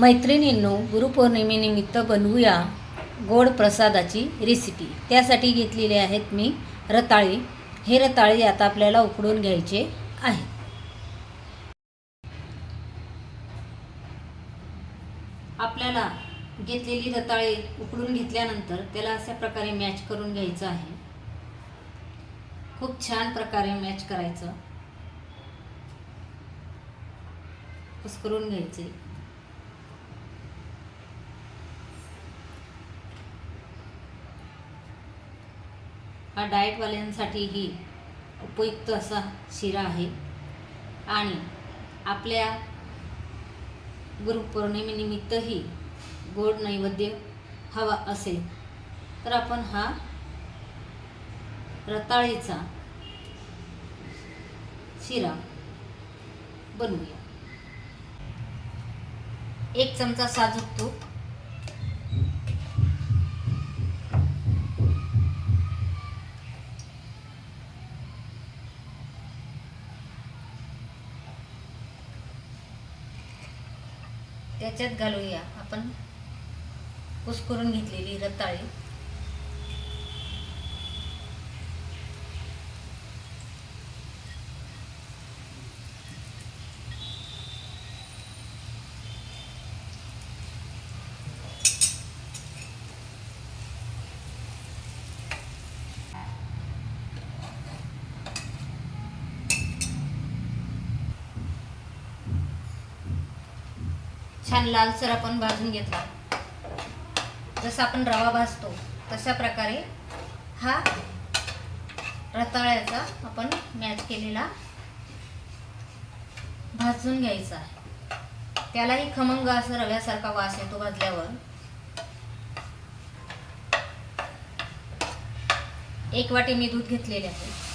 मैत्रिणींनो गुरुपौर्णिमेनिमित्त बनवूया गोड प्रसादाची रेसिपी त्यासाठी घेतलेले आहेत मी रताळी. हे रताळी आता आपल्याला उकडून घ्यायचे आहे. आपल्याला घेतलेली रताळी उकडून घेतल्यानंतर त्याला अशा प्रकारे मॅच करून घ्यायचं आहे. खूप छान प्रकारे मॅच करायचं. कुस्करून घ्यायचे. हा डाएटवाल्यांसाठीही उपयुक्त असा शिरा आहे. आणि आपल्या गुरुपौर्णिमेनिमित्तही गोड नैवेद्य हवा असेल तर आपण हा रताळीचा शिरा बनवूया. एक चमचा साजूक तूप त्याच्यात घालूया. आपण कुसकरून घेतलेली रताळी. छान लालसर आपण भाजून घेतला. जसं आपण रवा भाजतो तशा प्रकारे हा रताळ्याचा आपण मॅच केलेला भाजून घ्यायचा त्यालाही खमंग असं रव्यासारखा वास येतो भाजल्यावर. एक वाटी मी दूध घेतलेले आहे.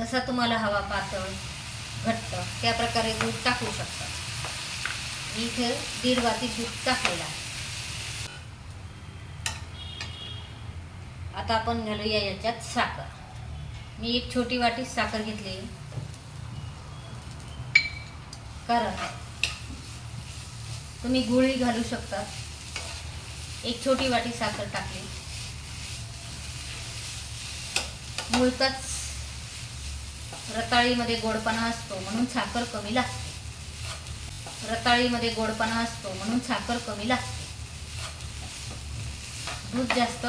जसा तुम्हाला हवा पातळ घट्ट त्या प्रकारे दूध टाकू शकता. मी इथे दीड वाटी दूध टाकलेलं आहे. आता आपण घालूया याच्यात साखर. मी एक छोटी वाटी साखर घेतली. कारण तुम्ही गुळी घालू शकता. एक छोटी वाटी साखर टाकली. मुळताच रताळीमध्ये गोडपणा असतो म्हणून साखर कमी लागते. रताळीमध्ये गोडपणा असतो म्हणून साखर कमी लागते. दूध जास्त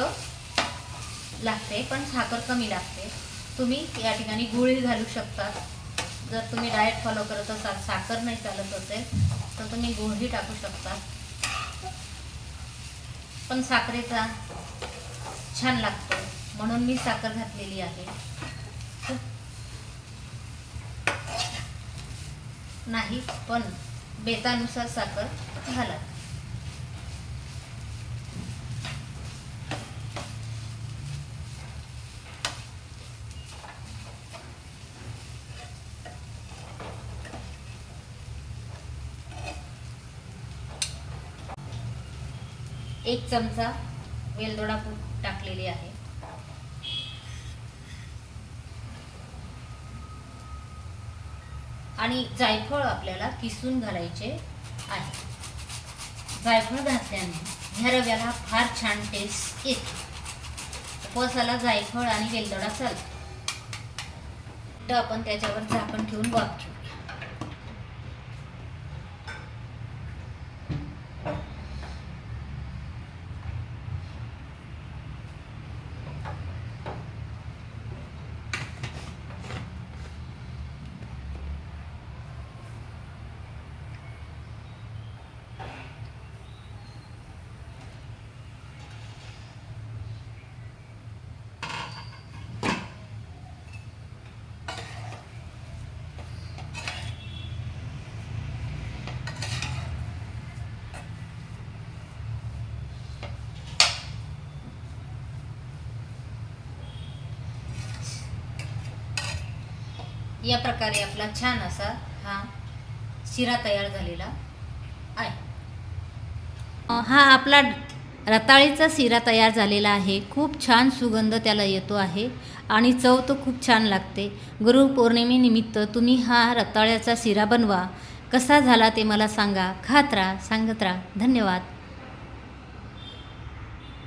लागते पण साखर कमी लागते. तुम्ही या ठिकाणी गुळी घालू शकता. जर तुम्ही डाएट फॉलो करत असाल साखर नाही चालत असेल तर तुम्ही गुळही टाकू शकता. पण साखरेचा छान लागतो. म्हणून मी साखर घातलेली आहे. नाही पण बेतानुसार साखर घाला. एक चमचा वेलदोडा पूड टाकलेली आहे. आणि जायफळ आपल्याला किसून घालायचे आहे. जायफळ घातल्याने ह्या रव्याला फार छान टेस्ट येते. उपवासाला जायफळ आणि वेलदोडा चालतो. तर आपण त्याच्यावर झाकण ठेवून वाफ या प्रकारे आपला छान असा हा शिरा तयार झालेला आहे. हा आपला रताळीचा शिरा तयार झालेला आहे. खूप छान सुगंध त्याला येतो आहे आणि चव तर खूप छान लागते. गुरुपौर्णिमेनिमित्त तुम्ही हा रताळ्याचा शिरा बनवा. कसा झाला ते मला सांगा. खात राहा सांगत राहा धन्यवाद.